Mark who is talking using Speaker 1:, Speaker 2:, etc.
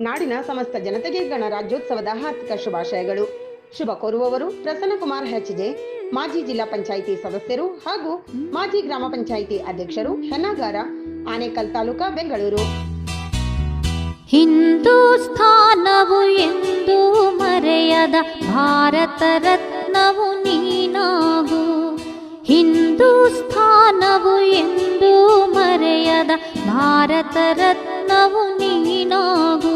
Speaker 1: ನಾಡಿನ ಸಮಸ್ತ ಜನತೆಗೆ ಗಣರಾಜ್ಯೋತ್ಸವದ ಹಾರ್ದಿಕ ಶುಭಾಶಯಗಳು. ಶುಭ ಕೋರುವವರು ಪ್ರಸನ್ನಕುಮಾರ್ ಹೆಚ್ಜೆ. ಮಾಜಿ ಜಿಲ್ಲಾ ಪಂಚಾಯಿತಿ ಸದಸ್ಯರು ಹಾಗೂ ಮಾಜಿ ಗ್ರಾಮ ಪಂಚಾಯಿತಿ ಅಧ್ಯಕ್ಷರು ಹೆನಾಗಾರ ಆನೇಕಲ್ ತಾಲೂಕಾ ಬೆಂಗಳೂರು.
Speaker 2: ಹಿಂದೂಸ್ಥಾನವು ಎಂದು ಮರೆಯದ ಭಾರತ ರತ್ನವು ನೀನಾಗು. ಹಿಂದೂಸ್ಥಾನವು ಎಂದು ಮರೆಯದ ಭಾರತ ರತ್ನವು ನೀನಾಗು.